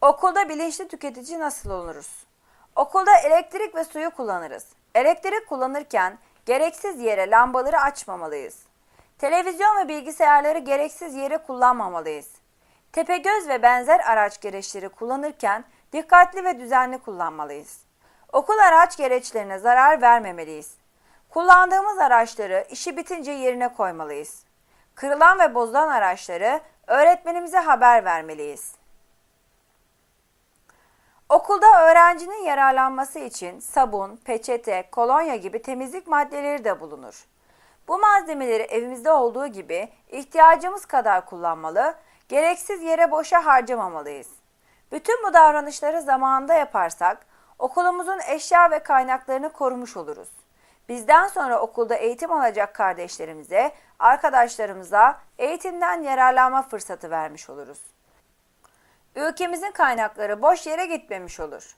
Okulda bilinçli tüketici nasıl oluruz? Okulda elektrik ve suyu kullanırız. Elektrik kullanırken gereksiz yere lambaları açmamalıyız. Televizyon ve bilgisayarları gereksiz yere kullanmamalıyız. Tepegöz ve benzer araç gereçleri kullanırken dikkatli ve düzenli kullanmalıyız. Okul araç gereçlerine zarar vermemeliyiz. Kullandığımız araçları işi bitince yerine koymalıyız. Kırılan ve bozulan araçları öğretmenimize haber vermeliyiz. Okulda öğrencinin yararlanması için sabun, peçete, kolonya gibi temizlik maddeleri de bulunur. Bu malzemeleri evimizde olduğu gibi ihtiyacımız kadar kullanmalı, gereksiz yere boşa harcamamalıyız. Bütün bu davranışları zamanında yaparsak okulumuzun eşya ve kaynaklarını korumuş oluruz. Bizden sonra okulda eğitim alacak kardeşlerimize, arkadaşlarımıza eğitimden yararlanma fırsatı vermiş oluruz. Ülkemizin kaynakları boş yere gitmemiş olur.